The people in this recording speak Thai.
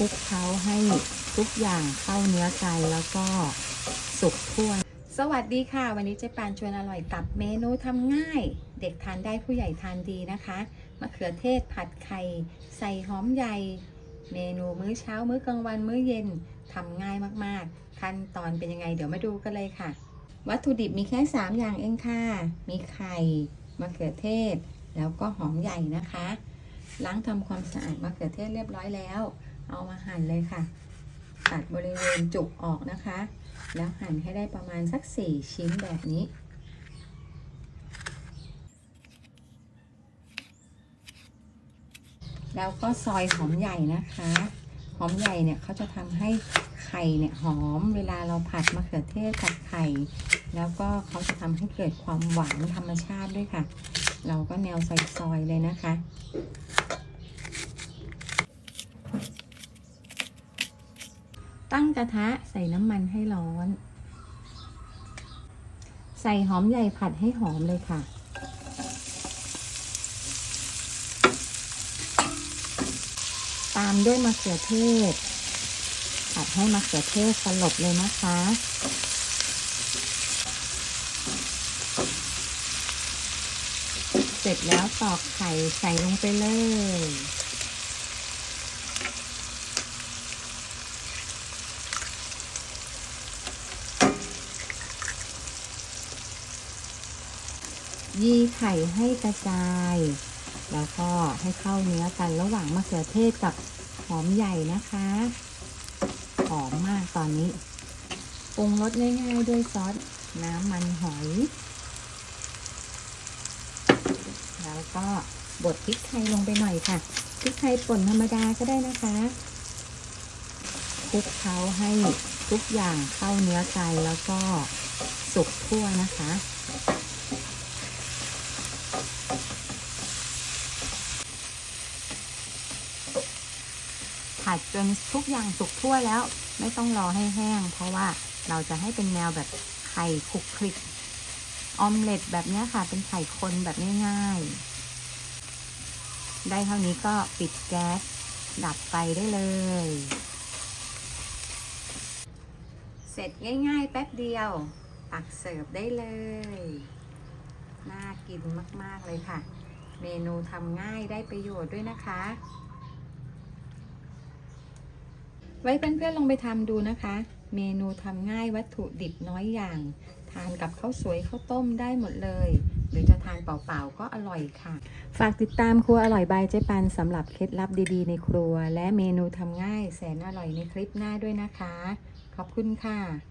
ลุกเคล้าให้ทุกอย่างเข้าเนื้อกันแล้วก็สุกทั่ว สวัสดีค่ะ วันนี้เจ๊ปานชวนอร่อยกับเมนูทำง่าย เด็กทานได้ผู้ใหญ่ทานดีนะคะมะเขือเทศผัดไข่ใส่หอมใหญ่ เมนูมื้อเช้ามื้อกลางวันมื้อเย็นทำง่ายมากๆ ขั้นตอนเป็นยังไงเดี๋ยวมาดูกันเลยค่ะ วัตถุดิบมีแค่ 3 อย่างเองค่ะ มีไข่มะเขือเทศ แล้วก็หอมใหญ่นะคะ ล้างทำความสะอาดมะเขือเทศเรียบร้อยแล้ว เอามาหั่นเลยค่ะ ตัดบริเวณจุกออกนะคะ แล้วหั่นให้ได้ประมาณสัก 4 ชิ้นแบบนี้แล้วก็ซอยหอมใหญ่นะคะ หอมใหญ่เนี่ยเขาจะทำให้ไข่เนี่ยหอมเวลาเราผัดมะเขือเทศผัดไข่ แล้วก็เขาจะทำให้เกิดความหวานธรรมชาติด้วยค่ะ เราก็แนวซอยๆเลยนะคะ ตั้งกระทะใส่น้ำมันให้ร้อน ใส่หอมใหญ่ผัดให้หอมเลยค่ะ ตามด้วยมะเขือเทศ ผัดให้มะเขือเทศสลบเลยนะคะเสร็จแล้วตอกไข่ใส่ลงไปเลย ยีไข่ให้กระจาย แล้วก็ให้เข้าเนื้อกันระหว่างมะเขือเทศกับหอมใหญ่นะคะ หอมมากตอนนี้ปรุงรสง่ายๆด้วยซอสน้ำมันหอย แล้วก็บดพริกไทยลงไปหน่อยค่ะพริกไทยป่นธรรมดาก็ได้นะคะคลุกเคล้าให้ทุกอย่างเข้าเนื้อกันแล้วก็สุกทั่วนะคะ ผัดจนทุกอย่างสุกทั่วแล้ว ไม่ต้องรอให้แห้ง เพราะว่าเราจะให้เป็นแนวแบบไข่คลุกคลิกออมเล็ตแบบนี้ค่ะ เป็นไข่คนแบบง่ายๆ ได้เท่านี้ก็ปิดแก๊ส ดับไฟได้เลย เสร็จง่ายๆ แป๊บเดียว ตักเสิร์ฟได้เลย น่ากินมากๆเลยค่ะ เมนูทำง่ายได้ประโยชน์ด้วยนะคะ ไว้เพื่อนๆลองไปทำดูนะคะ เมนูทำง่ายวัตถุดิบน้อยอย่าง ทานกับข้าวสวยข้าวต้มได้หมดเลย หรือจะทานเปล่าๆก็อร่อยค่ะ ฝากติดตามครัวอร่อยบายเจ๊ปันสำหรับเคล็ดลับดีๆ ในครัว และเมนูทำง่ายแสนอร่อยในคลิปหน้าด้วยนะคะ ขอบคุณค่ะ